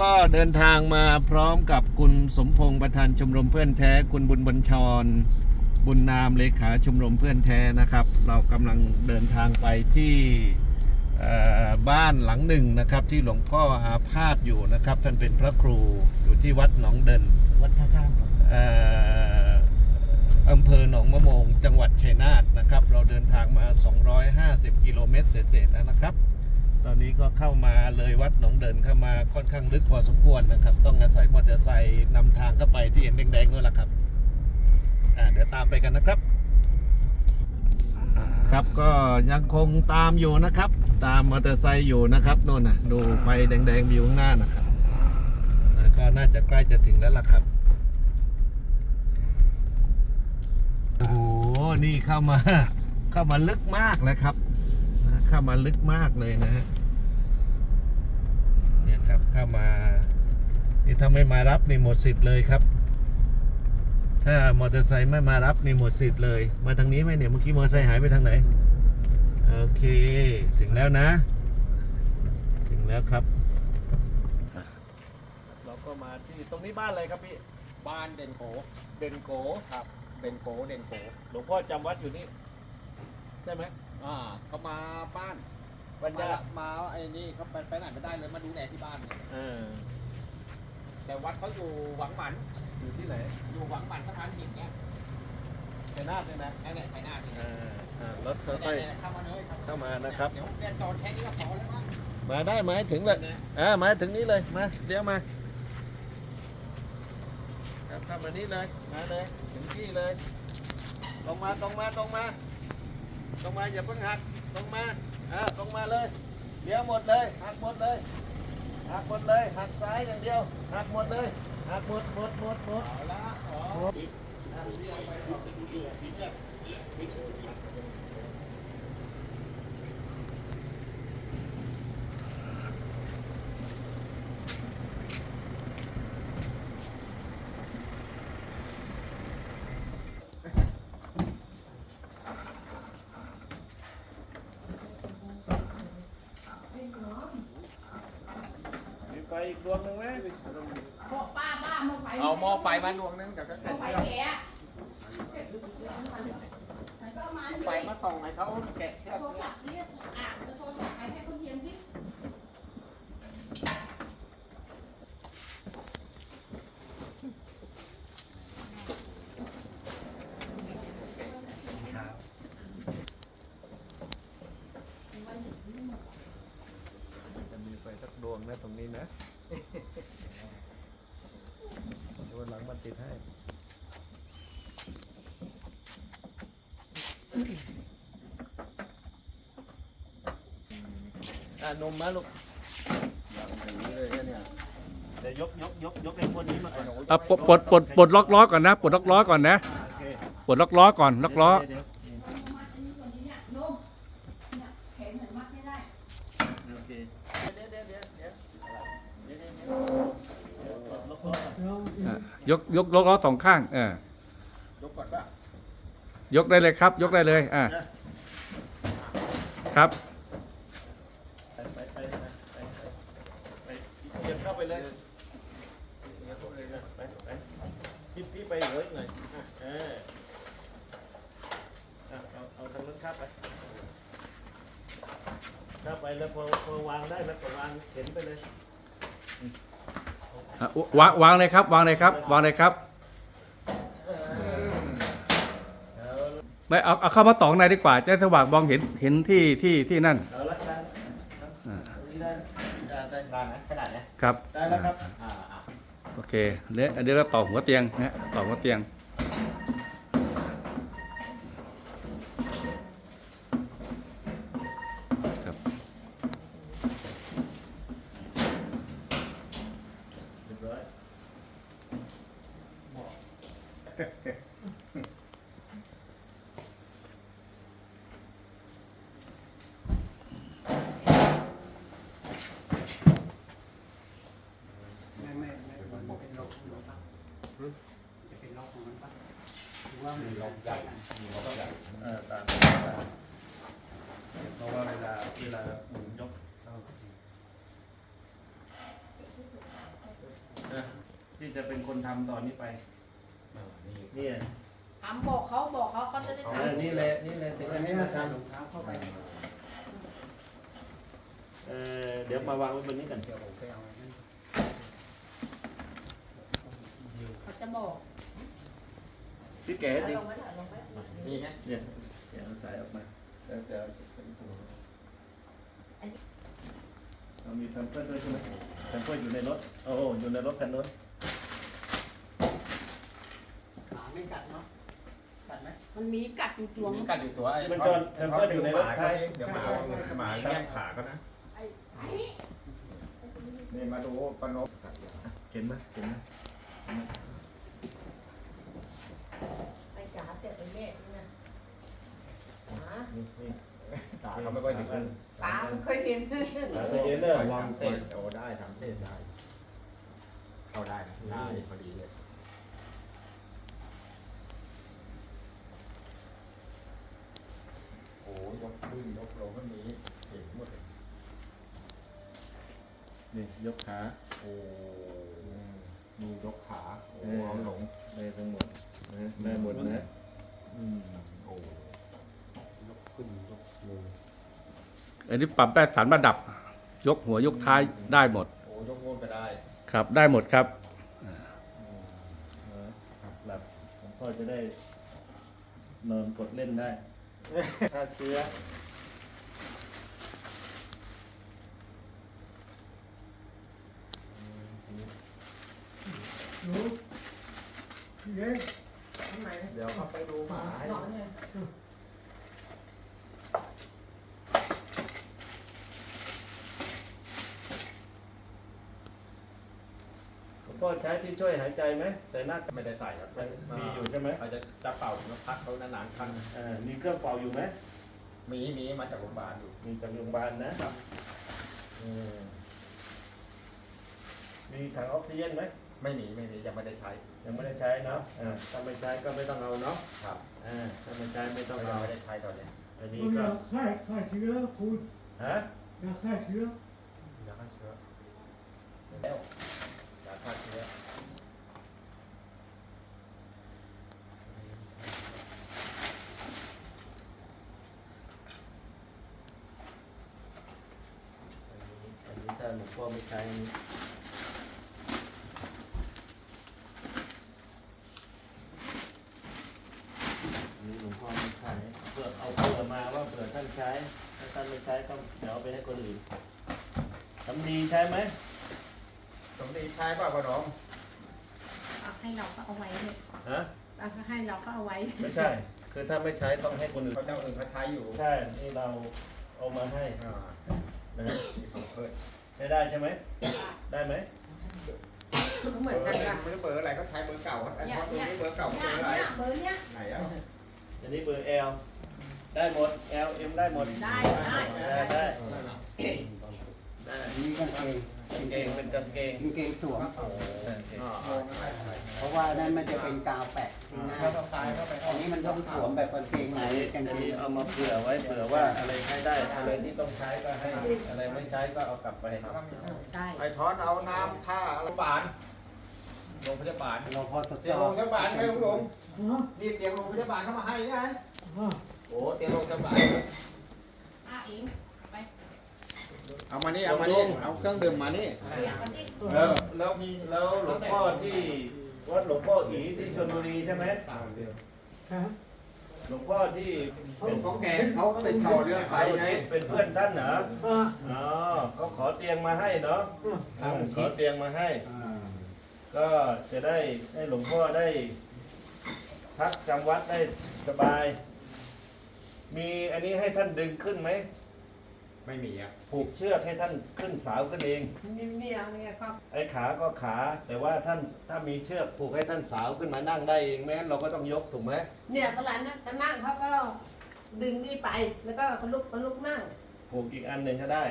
ก็เดินทางมาพร้อมกับคุณสมพงษ์ประธานชมรมเพื่อนแท้ คุณบุญบัญชร บุญนามเลขาชมรมเพื่อนแท้นะครับ เรากำลังเดินทางไปที่เอ่อบ้านหลังหนึ่งนะครับ ที่หลวงพ่ออาพาธอยู่นะครับ ท่านเป็นพระครูอยู่ที่วัดหนองเดินวัดท่าข้ามครับเอ่ออำเภอหนองมะโมง จังหวัดชัยนาทนะครับ เราเดินทางมา 250 กิโลเมตรเศษๆแล้วนะครับ ตอนนี้ก็เข้ามาเลยวัดหนองเดินเข้ามาค่อนข้างลึกพอสมควรนะครับ ต้องอาศัยมอเตอร์ไซค์นำทางเข้าไปที่เห็นแดงๆนั่นแหละครับอ่าเดี๋ยวตามไปกันนะครับ ครับก็ยังคงตามอยู่นะครับ ตามมอเตอร์ไซค์อยู่นะครับโน่นน่ะดูไฟแดงๆอยู่ข้างหน้านะครับแล้วก็น่าจะใกล้จะถึงแล้วล่ะครับโอ้โหนี่เข้ามาเข้ามาลึกมากเลยครับ เข้ามาลึกมากเลยนะฮะเนี่ยครับเข้ามานี่ถ้าไม่มารับนี่หมดสิทธิ์เลยครับ ถ้ามอเตอร์ไซค์ไม่มารับนี่หมดสิทธิ์เลย มาทางนี้ไหมเนี่ยเมื่อกี้มอเตอร์ไซค์หายไปทางไหนโอเค ถึงแล้วนะ ถึงแล้วครับ เราก็มาที่ตรงนี้บ้านอะไรครับพี่บ้านเด่นโกเด่นโกครับเด่นโกเด่นโกหลวงพ่อจำวัดอยู่นี่ใช่ไหม อ่าเขามาบ้านบรรมาดามาไอ้นี่เขาไปไปไหนไม่ได้เลยมาดูแลที่บ้านเนี่ยเออแต่วัดเขาอยู่หวังหมันอยู่ที่ไหนอยู่หวังหมันสะพานหินเนี่ยชัยนาทเนี่ยนะไอ้เนี่ยไชน่าที่เอเนี่ยอเออรถค่เนี่อยยเนี่ยเข้ามาเลยครับๆเข้ามานะครับ เดี๋ยวเรียนจอดแค่นี้ก็พอแล้วมั้งมาได้ไหมถึงเลย เนี่ยอ่ามาถึงนี้เลย มาเดี๋ยวมาครับเข้ามานี้เลย มาเลย ถึงที่เลย ตรงมาตรงมาตรงมา ตรงมาอย่าเพิ่งหักตรงมาอ่าตรงมาเลยเดี๋ยวหมดเลย หักหมดเลย หักหมดเลย หักซ้ายอย่างเดียว หักหมดเลย หักหมดหมดหมดหมดเอาละขอมีไฟอีกดวงหนึ่งไหม บอกป้าป้าหม้อไฟ เอาหม้อ ไฟมาดวงนึงเดี๋ยวก็ไฟแกะไฟมาส่องให้เขาแกะเชือก โทรศัพท์เรียกอ่านโทรศัพท์ไปให้เขาเทียมที่ จะมีไฟสักดวงนะตรงนี้นะเดี๋ยววันหลังมันติดให้ อ่านมมาลูกเดี๋ยวยกยกยกยกไอ้พวกนี้มาก่อนอะปลดปลดปลดปลดล็อกล้อก่อนนะปลดล็อกล้อก่อนนะโอเคปลดล็อกล้อก่อนล็อกล้อเดี๋ยวมัดอันนี้ก่อนนี้เนี่ยนมเนี่ยแขนเหมือนมัดไม่ได้เดี๋ยวโอเคเดี๋ยวเดี๋ยวเดี๋ยวเดี๋ยวเดี๋ยวเดี๋ยวเดี๋ยวเดี๋ยวปลดล็อกล้อก่อนอะยกยกล็อกล้อสองข้างเออยกก่อนป่ะยกได้เลยครับ ยกได้เลยอะครับ ไปไปไปไปไปไปเหยียบเข้าไปเลยเหยียบเข้าไปเลยนะไปไปพี่พี่ไปเหลืออีกหน่อยอะเอออะเอาเอา ทางนั้นข้ามไปข้ามไปแล้วพอพอวางได้แล้วก็วางเข็นไปเลย อะวางวางเลยครับ วางเลยครับ วางเลยครับ เอาไม่เอาเอาเข้ามาต่อข้างในดีกว่า จะได้สว่างมองเห็นเห็นที่ที่ที่นั่นเอาละได้ตรงนี้ได้ได้ได้ได้ไหมขนาดเนี้ยครับได้แล้วครับ อ่าอ่า โอเคแล้วอันนี้เราต่อหัวเตียงนะต่อหัวเตียงครับ เรียบร้อย ไม่ไม่ไม่มันเป็นล็อกของมันปะจะเป็นล็อกของมันปะหรือว่ามันล็อกใหญ่เออตามเพราะว่าเวลาเวลาหมุนยกนะที่จะเป็นคนทำตอนนี้ไป เนี่ยถามบอกเขาบอกเขาเขาจะได้เอทำอนี่แหละนี่แหละถึงอันนี้มาทรองเท้าเข้าไปำเออเดี๋ยวมาวางไว้บนนี้กันเดี๋ยวผมไปเอาไอ้นั่นเขาจะบอกพี่แกะเอาดิลงไว้เถอะลงไว้นี่นะเนี่ยเดี๋ยวเอาสายออกมาแล้วจะเรามีแพมเพิร์ดด้วยใช่ไหมแพมเพิร์ดอยู่ในรถโอ้อยู่ในรถคันนู้น ขาไม่ กัดเนาะกัดไหมมันมีกัดอยู่จวงมีกัดอยู่ตัวไอ้มันจนแพมเพิร์ดอยู่ในรถใครเดี๋ยวหมาเอาหมาแย่งขาก็นะไอ้ไอ้นี่มาดูปนกเห็นไหมเห็นไหมไอ้จ๋าเสร็จไปแม่นี่นะหานี่นี่ตาเขาไม่ค่อยถึงตาไม่เคยเห็นหาไปเย็นเด้อวางเตะโอ้ได้ทำเตะได้ เข้าได้นะได้พอดีเลย โอ้ยกขึ้นยกลงก็มีเห็นหมดเลย นี่ยกขาโอ้มียกขาโอ้เออเอาหลงได้ทั้งหมดนะได้หมดนะอืมโอ้ยกขึ้นยกลงอันนี้ปรับได้สารระดับ ยกหัวยกท้ายได้หมดโอ้ยกโน่นไปได้ ครับได้หมดครับอืมครับหลับผมพ่อจะได้นอนกดเล่นได้ฆ่าเชื้อ เย้ทำไมเดี๋ยวเขาไปดูหมาให้นอนเลยผมพ่อใช้ที่ช่วยหายใจไหมแต่หน้าไม่ได้ใส่ครับมีอยู่ใช่ไหมเขาจจะจะเป่าแล้วพักเขานานๆครั้งอ่ามีเครื่องเป่าอยู่ไหมมีมีมาจากโรงพยาบาลอยู่ มีจากโรงพยาบาลนะอืมมีถังออกซิเจนไหม ไม่มีไม่มียังไม่ได้ใช้ยังไม่ได้ใช้เนาะอ่าถ้าไม่ใช้ก็ไม่ต้องเอาเนาะครับอ่าถ้าไม่ใช้ไม่ต้องยัเอางไม่ได้ใช้ตอนนี้อันนี้คุณก็ยาฆ่าฆ่าเชื้อคุณฮะยาฆ่าเชื้อยาฆ่าเชื้อแล้วยาฆ่าเชื้ออันนี้ถ้าหลวงพ่อไม่ใช้อันนี้อันนี้หลวงพ่อไม่ใช้เพื่อเอาเผื่อมาว่าเผื่อท่านใช้ ถ้าท่านไม่ ใช้ก็เดี๋ยวเอาไปให้คนอื่นสำลีใช้ไหมสมดีใช้เปล่าพ่อน้องเอาให้เราก็เอาไว้เลยฮะเอาให้เราก็เอาไว้ไม่ใช่ คือถ้าไม่ใช้ต้องให้คนอื่นเขาเจ้าอื่นเขาใช้อยู่ใช่นี่เราเอามาให้อ่านะที่ผมเคยใช้ได้ใช่ไหมได้ไหมก็เหมือนกันค่ะ ไม่รู้เบอร์อะไรก็ใช้เบอร์เก่าไอ้พอตัวนี้เบอร์เก่าเบเนี่ยอร์อะไรเนี่ยเบอร์เนี้ยไหนอะอันนี้เบอร์ L ได้หมด L M ได้หมด ได้ได้ ได้ได้ได้นี่กางเกงกางเกงเป็นกางเกงกางเกงสวมเพราะว่านั่นมันจะเป็นกาวแปะที่หน้าเขาต้องตายเข้าไปอันนี้มันต้องสวมแบบกางเกงในอันกางอันเกนี้งเอามาเผื่อไว้เผื่อว่าอะไรใช้ได้อะไรที่ต้องใช้ก็ให้อะไรไม่ใช้ก็เอากลับไปได้ไอ้ทอนเอาน้ำท่าโรงพยาบาลโรงพยาบาลเราพอสเตียงโรงพยาบาลไงคุณลุงนี่เตียงโรงพยาบาลเข้ามาให้ไง โอ้เตียงโรงพยาบาลอะเองไปเอามานี่เอามานี่เอาเครื่องดื่มมานี่เรียกมันดิแล้วแล้วแล้วหลวงพ่อที่วัดหลวงพ่ออีที่ชลบุรีใช่ไหมหลวงพ่อที่เป็นของแกเขาติดต่อเรื่องไปไงเป็นเพื่อนท่านเหรออ๋อเขาขอเตียงมาให้เนาะอืมขอเตียงมาให้ก็จะได้ให้หลวงพ่อได้พักจำวัดได้สบาย มีอันนี้ให้ท่านดึงขึ้นไหมไม่มีอะผูกเชือกให้ท่านขึ้นสาวขึ้นเองเนี่ยเนี่ยเนี่ยครับไอ้ขาก็ขา แต่ว่าท่านถ้ามีเชือกผูกให้ท่านสาวขึ้นมานั่งได้เองแม้นเราก็ต้องยกถูกไหมเนี่ยตลาดนั้นจะนั่งเขาก็ดึงนี่ไปแล้วก็เขาลุกเขาลุกนั่ง ผูกอีกอันหนึ่งก็ได้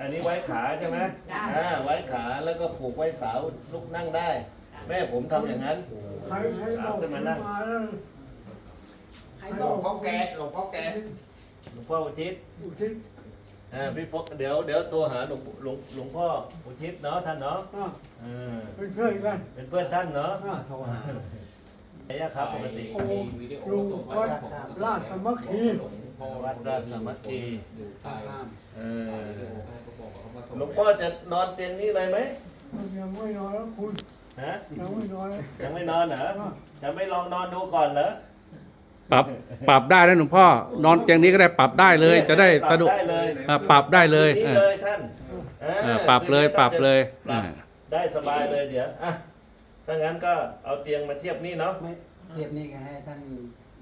อันนี้ไว้ขาใช่ไหมได้ อ่าไว้ขาแล้วก็ผูกไว้สาวลุกนั่งได้ แม่ผมทำอย่างนั้นสาวขึ้นมานั่งใคร หลบอวกงพ่อแกหลวงพ่อแกหลวงพ่ออุทิศอ่าพี่พกเดี๋ยวเดี๋ยวโทรหาหลวงหลวงหลวงพ่ออุทิศเนาะท่านเนาะอ่าเออเป็นเพื่อนกันเป็นเพื่อนท่านเนาะอ่าโทรหาไหนอะครับปกติโอ้อยู่วัดราชสามัคคีวัดราชสามัคคีท่าน้เออหลวงพ่อจะนอนเตียงนี้เลยไหมำมันยังไม่นอนแล้วคุณฮะยังไม่นอนแล้วยังไม่นอนเหรอจะไม่ลองนอนดูก่อนเหรอ ปรับปรับได้นะหลวงพ่อ นอนเตียงนี้ก็ได้ปรับได้เลย จะได้ปรัสะบดวกได้เลยอ่าปรับได้เลยนี่อ่าเลยท่านเอออ่าปรับเลยปรับเลยปรับอ่าได้สบายเลยเดี๋ยวอะถ้างั้นก็เอาเตียงมาเทียบนี่เนาะไม่เทียบนี่ก็ให้ท่าน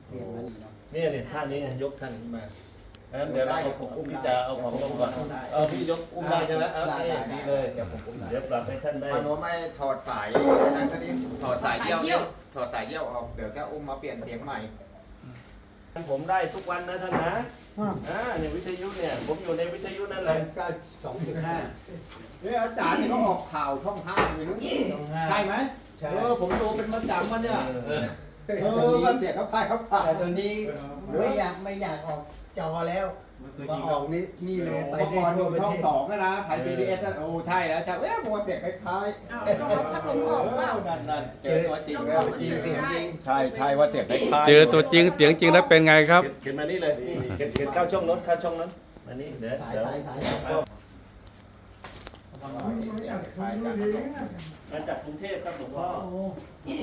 เทียบมันเนาะนี่เนี่ยท่านี้ไงยกท่านขึ้นมางั้นเดี๋ยวเราเอาของอุ้มพี่จาเอาของลงก่อนเอาพี่ยกอุ้มได้ใช่ไหมเอาได้นี่ได้ดีเลยเดี๋ยวผมอุ้มเดี๋ยวปรับให้ท่านได้พอโน้มไม่ถอดสายนั่นก็ดีถอดสายเยี่ยวเนี่ยถอดสายเยี่ยวออก เดี๋ยวจะอุ้มมาเปลี่ยนเสียงใหม่ ผมได้ทุกวันนะท่านนะอ่าอ่าเนี่ยวิทยุเนี่ย ผมอยู่ในวิทยุนั่นแหแรละงก็สองจุดห้าเนี่ยอาจารย์นี่เขาออกข่าวช่องห้าอยู่นู้นใช่ไหมเออผมดูเป็นประจำมันเนี่ยเออเออมาเสียเขาพายเขาพายแต่ตัวนี้ไม่อยากไม่อยากออกจอแล้ว มาออกนี่นี่เลยไปเมื่อได้ก่อนอทั่วยู่ประช่องเทศสองนะนะไทยพีบีเอสโอ้ใช่แล้วใช่เอ๊ะมัวเสียงคล้ายอ้าวต้องเอาพัดลมออกเปล่าๆนั่นนั่นเจอตัวจริงแล้วจริงเสียงจริง ใช่ใช่ว่าเสียงคล้ายๆเจอตัวจริงเสียงจริงแล้วเป็นไงครับ เขียนเขียนมานี่เลยเขียนเขียนเข้าช่องโน้นเข้าช่องนั้นมานี่เดี๋ยวสายเดี๋ยวสายสายไม่อยากทำดูดีนะมาจากกรุงเทพครับหลวงพ่อโอ้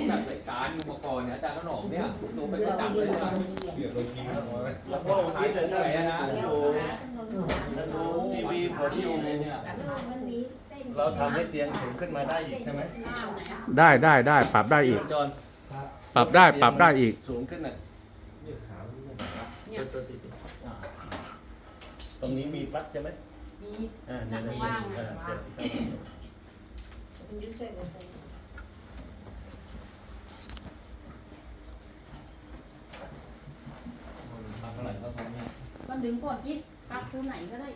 จัดรายการอยู่มาก่อนเนี่ยอาจารย์ขนมเนี่ยหนูเป็นประจำเลยนะ หลวงพ่ออุทิศเลยนะผมอยู่เดี๋ยวขาถนนสามท่านดูทีวีผมอยู่แต่ถนนมันมีเส้นเราทำให้เตียงสูงขึ้นมาได้อีกใช่ไหมข้าวไหนอะได้ได้ได้ปรับได้อีก จอนปรับได้ปรับได้อีก สูงขึ้นน่ะตัวติดตรงนี้มีปลั๊กใช่ไหมมีอ่าเนี่ยหนักมีว่างอ่าว่างเดี๋ยวพี่เข้ามันยึดเส้นกันไปมาเท่าไหร่ก็ทำเนี่ยก็ดึงกดยิบปักตัวไหนก็ได้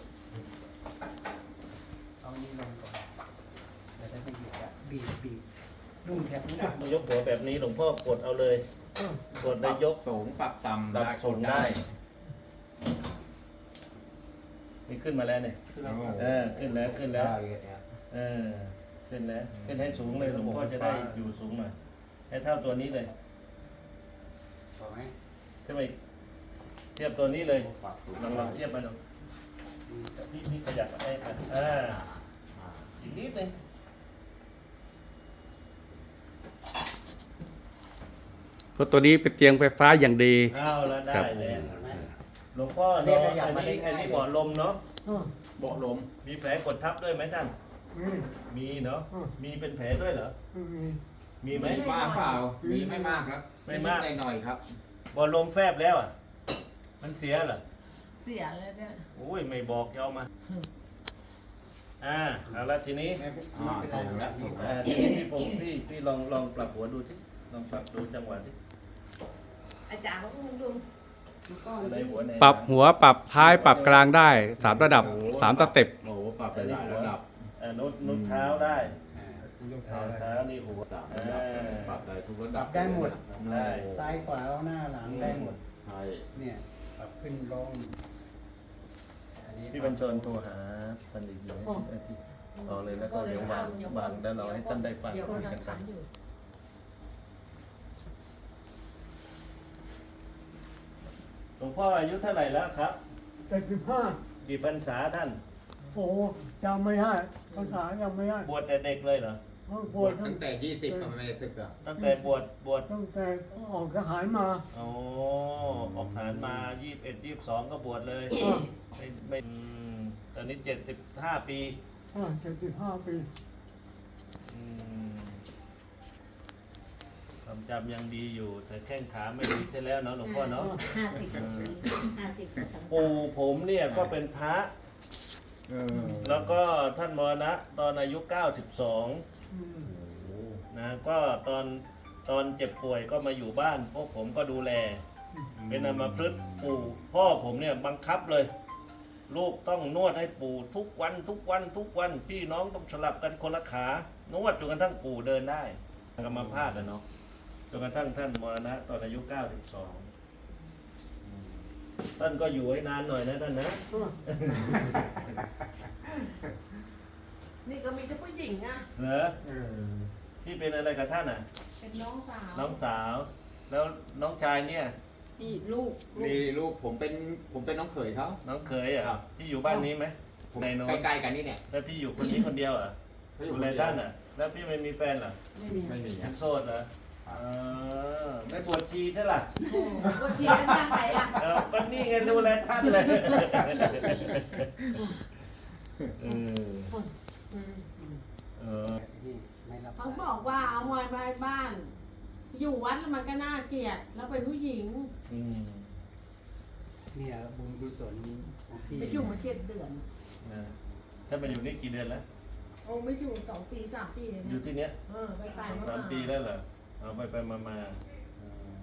เอานี่ลงก่อนแล้วจะให้บีบอะบีบบีบนุ่มแทบไม่ได้ยกหัวแบบนี้หลวงพ่อกดเอาเลย กดได้ยกสูงปรับต่ำดับสูงได้ นี่ขึ้นมาแล้วเนี่ยเออขึ้นแล้วขึ้นแล้วเออขึ้นแล้วขึ้นให้สูงเลยหลวงพ่อจะได้อยู่สูงหน่อยให้เท่าตัวนี้เลยพอไหมขึ้นไป เทียบตัวนี้เลยลองลองเทียบมาดูพี่พี่ขยับให้ไปอ่าอีกนิดนึงเพราะตัวนี้เป็นเตียงไฟฟ้าอย่างดี เอาแล้วได้ครับแล้วหลวงพ่อเนาะอันนี้อันนี้บ่อลมเนาะอ่าเบาะลม มีแผลกดทับด้วยไหมท่านนี่มีเนาะอืมมีเป็นแผลด้วยเหรอไม่มีมีไหมไม่มากเปล่า มีไม่มากครับ ไม่มากนิดๆหน่อยๆครับบ่อลมแฟบแล้วอะ มันเสียเหรอ เสียเลยเนี่ยโอ้ย ไม่บอกจะเอามา อ่าเอาละทีนี้อ่าสูงแล้วสูงอ่าแล้วทีนี้พี่ผมพี่พี่ลองลองปรับหัวดูสิลองปรับดูจังหวะที่อาจารย์เขาอุ้มดูอะไรหัวไหนปรับหัวปรับท้ายปรับกลางได้สามระดับสามสเต็ปโอ้โหปรับไปหลายระดับอ่านุดนุดเท้าได้ทุกเท้าเท้าเท้านี่หัวสามอ่ระดับาปรับได้ทุกระปดัรับบได้หมด ได้ ซ้ายขวาเอาหน้าหลังได้หมด ใช่ เนี่ย ปรับขึ้นลงอันนี้พี่บัญชนโทรหาพันดิตเลยต่อเลยแล้วก็เดี๋ยววางวางแล้วเราให้ท่านได้ฟังเดี๋ยวคุก็ยยักังนไปขันอยู่หลวงพ่ออายุเท่าไหร่แล้วครับ เจ็ดสิบห้ากี่พรรษาท่าน โอ้จำไม่ได้ภาษาจำไม่ได้บวชแต่เด็กเลยเหรอ เพราะบปววชดตั้ตั้งงแต่ยี่สิบก็ไม่ได้ศึกอะตั้งแต่บวชบวชตั้งแต่ออกทหารมาโอ้ออกฐานมา21 22ก็บวชเลยอ่าไม่ไม่อืมตอนนี้75ปีอ่าเจ็ดสิบห้าปีอืมความจำยังดีอยู่ แต่แข้งขาไม่ดีใช่แล้วเนาะหลวงพ่อเนาะห้าสิบกว่าปีห้าสิบกว่าพรรษาปู่ผมเนี่ยก็เป็นพระแล้วก็ท่านมรณะตอนอายุ 92อืม นะก็ตอนตอนเจ็บป่วยก็มาอยู่บ้านพวกผมก็ดูแล เป็นอัมาพฤกปู่พ่อผมเนี่ยบังคับเลย ลูกต้องนวดให้ปู่ทุกวันทุกวันทุกวันพี่น้องต้องสลับกันคนละขานวดจนกระทั่งปู่เดินได้กรรมภาพอะเนาะจนกระทั่งท่านมรณะตอนอายุ 92อืมท่านก็อยู่ให้นานหน่อยนะท่านนะ นี่ก็มีแต่ผู้หญิงอะ เหรอพี่เป็นอะไรกับท่านอะ เป็นน้องสาวน้องสาว แล้วน้องชายเนี่ย นี่ลูกลูกนี่ลูกผมเป็นผมเป็นน้องเขยเขา น้องเคยอะพี่อยู่บ้านนี้ไหมผมในโน้นใกล้ๆกันนี่เนี่ยแล้วพี่อยู่คนนี้คนเดียวเหรอะเขาออยู่ยู่คนในเดียวท่านอะ แล้วพี่ไม่มีแฟนเหรอไม่มีไม่มียัอะงโสดเหรอเออไม่ปวดชีใช่ล่ะ โอ้ว่าเทียนหน้าใครอะ เออก็นี่ไงดูแลท่านเลยเออเออ นี่ไม่รับ เขาบอกว่าเอามอยไปบ้าน อยู่วัดแล้วมันก็น่าเกลียด แล้วเป็นผู้หญิง อืมเนี่ยบุญกุศลของพี่ไปอยู่มาเจ็ดเดือนนะถ้าไปอยู่นี่กี่เดือนแล้ว โอ้ไม่อยู่สองปีสามปีเลยอยู่นะที่เนี้ยเออไปไปมาสามปีแล้วเหรอเอาไปไปมามาเออ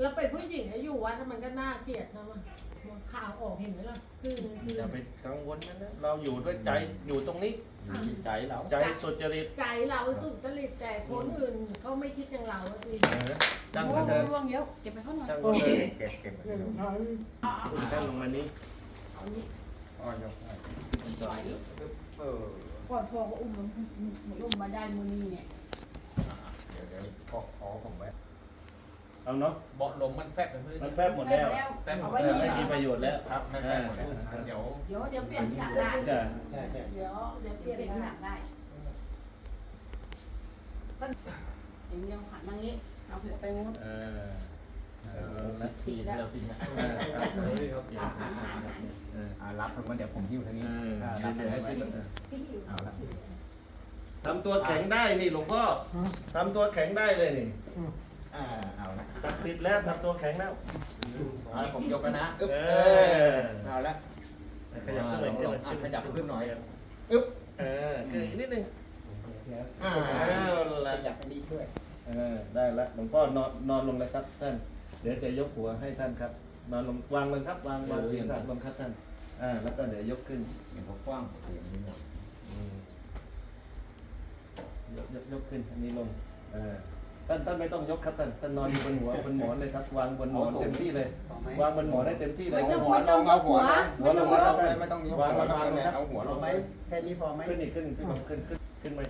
แล้วเป็นผู้หญิงแล้วอยู่วัดแล้วมันก็น่าเกลียดนะมันมันข่าวออกเห็นไหมล่ะคือคืออย่าไปกังวลนะนะเราอยู่ด้วยใจอยู่ตรงนี้ อยู่ที่ใจเราใจสุจริตใจเราสุดจริตแต่คนอื่นเขาไม่คิดอย่างเราอะสิเอ อจ้างเขาเถอะร่วงเยอะเก็บไปเขาหน่อยจ้างเขาเถอะเก็บเก็บเรื่องทางคุณจ้างลงมานี้เอานี้อ๋อยกให้เออก่อนพอก็อุ้มมันอุ้มมาได้มือนี้เนี่ยเดี๋ยวเดี๋ยวขอขอผมไว้เอาเนาะเบาะลมมันแฟบไปเพื่อนมันแฟบหมดแล้วแฟบหมเอาดไว้แล้วนี่ไม่มีประโยชน์แล้วครับแฟบหมดแล้วเดี๋ยวเดี๋ยวเดี๋ยวเปลี่ยนที่หลังได้จ้ะใช่ใช่เดี๋ยวเดี๋ยวเปลี่ยนที่หลังได้อย่างเดียวหันมางี้ เอาหัวไปงูนเออเอาละทีเดียวทีเดียวเออเออเอออ่ารับมันเดี๋ยวผมหิ้วทางนี้เอออ่าเดี๋รัยบวไปเดี๋ยวให้ไว้ขึ้นเออเอาละทำตัวแข็งได้นี่หลวงพ่อทำตัวแข็งได้เลยนี่อ่าเอาละตัดสิทธิ์แล้วทำตัวแข็งแล้วเอาละผมยกแล้วนะอึ๊บเอเอออเอาละขยับขึ้นหน่อยขึ้นหน่อยอะขยับขึ้นหน่อยอึ๊บเออคืออีกนิดนึงอ่าเอาขละยับไปดีช่วย เออได้ละหลวงพ่อนอนนอนลงเลยครับท่าน เดี๋ยวจะยกหัวให้ท่านครับ นอนลงวางลงครับวางวางศีรษะลงครับท่านอ่าแล้วก็เดี๋ยวยกขึ้นเห็นเขากว้างเสียงนี้หมดอืมยกยกยกขึ้นอันนี้ลงเออท่านท่านไม่ต้องยกครับท่านท่านนอนอยู่บนหัวบนหมอนเลยครับวางบนหมอนเต็มที่เลยพอไหมวางบนหมอนได้เต็มที่เลย ไม่ต้องหัวลงเอาหัวลงหัวลงมาครับท่านไม่ต้องยกวางหัววางลงวางเอาหัวพลองไหมแค่นี้พอไหมขึ้นอีกขึ้นขึ้นขึ้นขึ้นขึ้นไป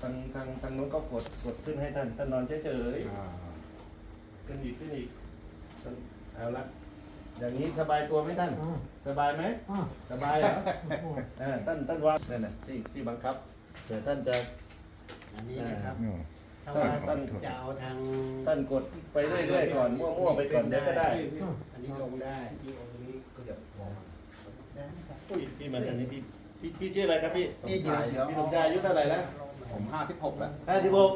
ทางทางทางโน้นก็กดกดขึ้นให้ท่านท่านนอนเฉยๆอ่าขึ้นอีกขึ้นอีกเอาละอย่างนี้สบายตัวไหมท่านสบายไหมอ่าสบายเหรอเออท่านท่านว่านั่นน่ะที่ที่บังคับเดี๋ยวท่านจะ อันนี้นะครับอืมถ้าว่าจะเอาทางท่านกดไปเรื่อยๆก่อนมั่วๆไปก่อนเดี๋ยวก็ได้อันนี้ลงได้อุ้ยพี่มันอันนี้พี่พี่พี่ชื่ออะไรครับพี่นี่เดี๋ยวเดี๋ยวพี่สมชายอายุเท่าไหร่แล้ว ผมห้าสิบหกแล้วห้าสิบหก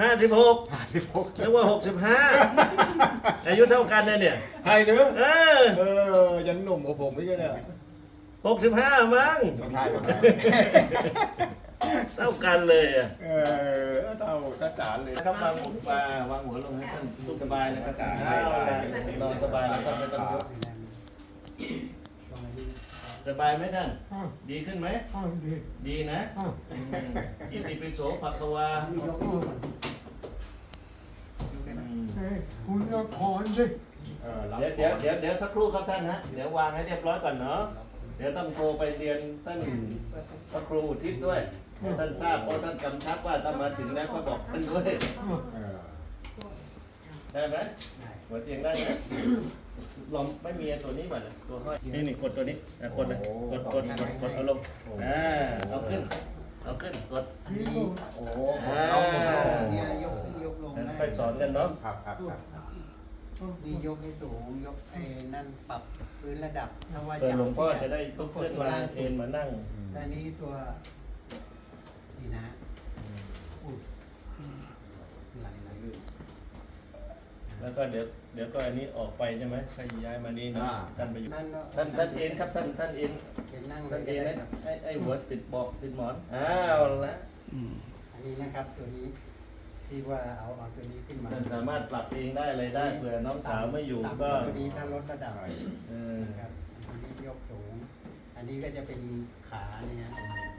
ห้าสิบหกห้าสิบหกนึกว่าหกสิบห้าอายุเท่ากันนะเนี่ยใครเนื้อเออเออยันหนุ่มกว่าผมไม่ใช่เนี่ยหกสิบห้ามั้งไม่ใช่ไม่ใช่เท่ากันเลยอะเออเท่าตาจ๋าเลยครับวางวางวางหัวลงให้ท่านทุกสบายเลยครับเอาละนอนสบายแล้วท่านไม่ต้องยก สบายไหมท่านอ่าดีขึ้นไหมอ่าดีดีนะอ่าอืมอิติปิโสภควาอ่าอืมเอ้ยคุณละครดิเออรับเดี๋ยวเดี๋ยวเดี๋ยวเดี๋ยวสักครู่ครับท่านฮะ เดี๋ยววางให้เรียบร้อยก่อนเนาะ เดี๋ยวต้องโทรไปเรียนท่านพระครูอุทิศด้วยให้ท่านทราบเพราะท่านกำชับว่าถ้ามาถึงแล้วก็บอกท่านด้วยเออได้ไหมหัวเตียงได้ไหม ลองไม่มีไอ้ตัวนี้มาเลยตัวห้อยนี่นี่กดตัวนี้อะกดเลยกดกดกดกดเอาลงอ่าเอาขึ้นเอาขึ้นกดนี่โอ้อ่าเนี่ยยกขึ้นยกลงนั้นได้ค่อยสอนกันเนาะครับครับครับนี่ยกให้สูงยกไอ้นั่นปรับพื้นระดับถ้าว่าเพื่อหลวงพ่อจะจะได้ลุกขึ้นมาเอนมานั่งแต่นี้ตัวนี่นะอุ้ยไหลไหล แล้วก็เดี๋ยวเดี๋ยวก็อันนี้ออกไปใช่ไหมค่อยย้ายมานี่นะท่านไปอยู่นั่นเนาะท่านท่านเอ็นครับท่านท่านเอ็นเป็นนั่งเลท่านยเอ็นได้ให้ครับไอ้ไอ้หัวติดบอกติดหมอนอ้าวละอันนี้นะครับตัวนี้ที่ว่าเอาเอาตัวนี้ขึ้นมาท่านสามารถปรับเองได้อะไรได้เผื่อน้องสาวไม่อยู่ต่ำก็ตัวนี้ถ้าลดระดับเออนะครับอันนี้ยกสูง อันนี้ก็จะเป็นขาเนี่ย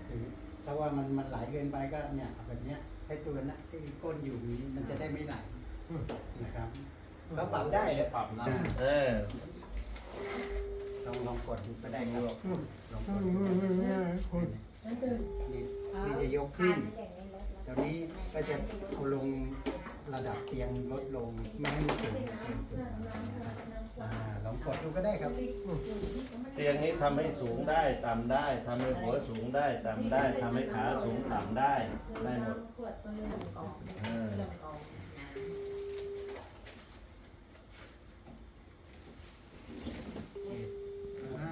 คือถ้าว่ามันมันไหลเกินไปก็เนี่ยเอาแบบเนี้ยให้ตัวนะที่ก้นอยู่นี้มันจะได้ไม่ไหลนะครับ เราปรับได้เลยปรับนะเออลองลองกดดูก็ได้ครับลองกอืดมดูอืมอืมอืมคนนั่นคือนี่นี่จะยกขึ้นตอนนี้ก็จะเอาลงระดับเตียงลดลงไม่ให้มันสูงเตียงสูงอ่าลองกดดูก็ได้ครับ เตียงนี้ทำให้สูงได้ต่ำได้ทำให้หัวสูงได้ต่ำได้ทำให้ขาสูงต่ำได้ได้หมดเออ อ่า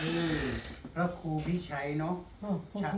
อืม พระครูพิชัยเนาะ